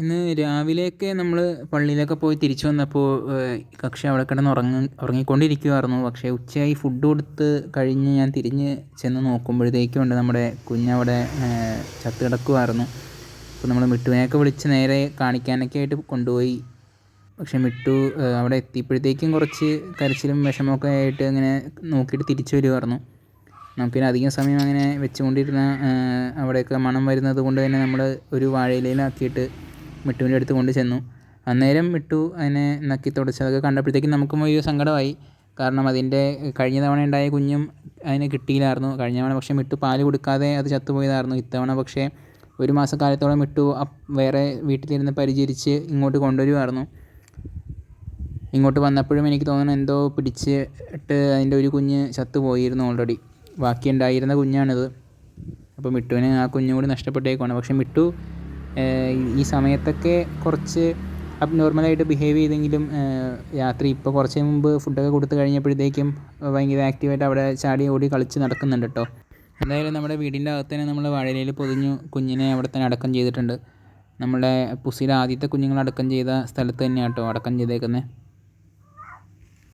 ഇന്ന് രാവിലെയൊക്കെ നമ്മൾ പള്ളിയിലൊക്കെ പോയി തിരിച്ചു വന്നപ്പോൾ കക്ഷി അവിടെ കിടന്ന് ഉറങ്ങ ഉറങ്ങിക്കൊണ്ടിരിക്കുവായിരുന്നു. പക്ഷേ ഉച്ചയായി ഫുഡ് കൊടുത്ത് കഴിഞ്ഞ് ഞാൻ തിരിഞ്ഞ് ചെന്ന് നോക്കുമ്പോഴത്തേക്കും ഉണ്ട് നമ്മുടെ കുഞ്ഞവിടെ ചത്ത് കിടക്കുമായിരുന്നു അപ്പോൾ നമ്മൾ മിട്ടുവിനെയൊക്കെ വിളിച്ച് നേരെ കാണിക്കാനൊക്കെ ആയിട്ട് കൊണ്ടുപോയി. പക്ഷേ മിട്ടു അവിടെ എത്തിയപ്പോഴത്തേക്കും കുറച്ച് കരച്ചിലും വിഷമമൊക്കെ ആയിട്ട് അങ്ങനെ നോക്കിയിട്ട് തിരിച്ചു വരുമായിരുന്നു നമുക്കിനി അധികം സമയം അങ്ങനെ വെച്ചുകൊണ്ടിരുന്ന അവിടെയൊക്കെ മണം വരുന്നത് കൊണ്ട് തന്നെ നമ്മൾ ഒരു വാഴയിലയിലാക്കിയിട്ട് മിട്ടുവിന്റെ അടുത്ത് കൊണ്ട് ചെന്നു. അന്നേരം മിട്ടു അതിനെ നക്കി തുടച്ചു. അതൊക്കെ കണ്ടപ്പോഴത്തേക്കും നമുക്കും ഒരു സങ്കടമായി. കാരണം അതിന്റെ കഴിഞ്ഞ തവണ ഉണ്ടായ കുഞ്ഞും അതിന് കിട്ടിയില്ലായിരുന്നു. കഴിഞ്ഞ തവണ പക്ഷേ മിട്ടു പാൽ കൊടുക്കാതെ അത് ചത്തുപോയതായിരുന്നു ഇത്തവണ. പക്ഷേ ഒരു മാസക്കാലത്തോളം മിട്ടു വേറെ വീട്ടിലിരുന്ന് പരിചരിച്ച് ഇങ്ങോട്ട് കൊണ്ടുവരുമായിരുന്നു. ഇങ്ങോട്ട് വന്നപ്പോഴും എനിക്ക് തോന്നുന്നു എന്തോ പിടിച്ചിട്ട് അതിന്റെ ഒരു കുഞ്ഞ് ചത്തുപോയിരുന്നു ഓൾറെഡി ബാക്കി ഉണ്ടായിരുന്ന കുഞ്ഞാണിത്. അപ്പോൾ മിട്ടുവിനെ ആ കുഞ്ഞും കൂടി നഷ്ടപ്പെട്ടേക്കുവാണ്. പക്ഷേ മിട്ടു ഈ സമയത്തൊക്കെ കുറച്ച് അബ്നോർമലായിട്ട് ബിഹേവ് ചെയ്തെങ്കിലും രാത്രി ഇപ്പോൾ കുറച്ച് മുമ്പ് ഫുഡൊക്കെ കൊടുത്ത് കഴിഞ്ഞപ്പോഴത്തേക്കും ഭയങ്കര ആക്റ്റീവായിട്ട് അവിടെ ചാടി ഓടി കളിച്ച് നടക്കുന്നുണ്ട് കേട്ടോ എന്തായാലും നമ്മുടെ വീടിന്റെ അകത്ത് തന്നെ നമ്മൾ വാഴയിലയിൽ പൊതിഞ്ഞു കുഞ്ഞിനെ അവിടെ തന്നെ അടക്കം ചെയ്തിട്ടുണ്ട്. നമ്മുടെ പുസിയുടെ ആദ്യത്തെ കുഞ്ഞുങ്ങൾ അടക്കം ചെയ്ത സ്ഥലത്ത് തന്നെയാണ് കേട്ടോ അടക്കം ചെയ്തേക്കുന്നത്